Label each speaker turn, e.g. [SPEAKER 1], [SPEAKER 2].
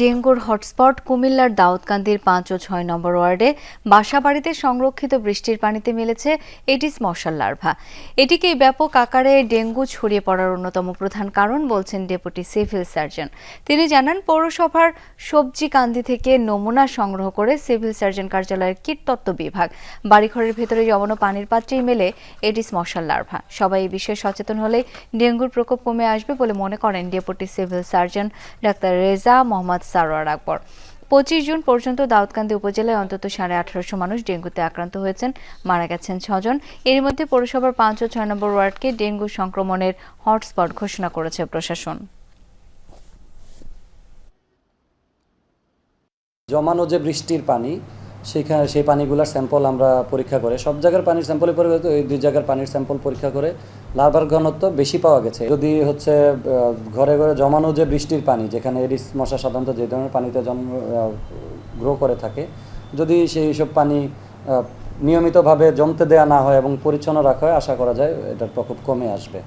[SPEAKER 1] ডেঙ্গুর হটস্পট কুমিল্লার দাউদকান্দির পাঁচ ও ছয় নম্বর ওয়ার্ডে বাসাবাড়িতে সংরক্ষিত বৃষ্টির পানিতে মিলেছে এডিস মশার লার্ভা। এটিকে ব্যাপক আকারে ডেঙ্গু ছড়িয়ে পড়ার অন্যতম প্রধান কারণ বলছেন ডেপুটি সিভিল সার্জন। তিনি জানান, পৌরসভার সবজি কান্দি থেকে নমুনা সংগ্রহ করে সিভিল সার্জন কার্যালয়ের কীটতত্ত্ব বিভাগ, বাড়িঘরের ভেতরে জমানো পানির পাত্রেই মেলে এডিস মশার লার্ভা। সবাই এই বিষয়ে সচেতন হলে ডেঙ্গুর প্রকোপ কমে আসবে বলে মনে করেন deputy civil surgeon doctor Reza Mohammad Sarwar Akbar. পঁচিশ জুন পর্যন্ত দাউদকান্দি উপজেলায় অন্তত সাড়ে আঠারোশো মানুষ ডেঙ্গুতে আক্রান্ত হয়েছেন, মারা গেছেন ছজন। এর মধ্যে পৌরসভার পাঁচ ও ছয় নম্বর ওয়ার্ডকে ডেঙ্গু সংক্রমণের হটস্পট ঘোষণা করেছে প্রশাসন।
[SPEAKER 2] জমানো যে বৃষ্টির পানি সেখানে সেই পানিগুলোর স্যাম্পল আমরা পরীক্ষা করে, সব জায়গার পানির স্যাম্পলে পরিবর্তে ওই দুই জায়গার পানির স্যাম্পল পরীক্ষা করে লার্ভার ঘনত্ব বেশি পাওয়া গেছে। যদি হচ্ছে ঘরে ঘরে জমানো যে বৃষ্টির পানি, যেখানে এডিস মশা সাধারণত যে ধরনের পানিতে জন্ম গ্রো করে থাকে, যদি সেই সব পানি নিয়মিতভাবে জমতে দেওয়া না হয় এবং পরিচ্ছন্ন রাখা হয়, আশা করা যায় এটার প্রকোপ কমে আসবে।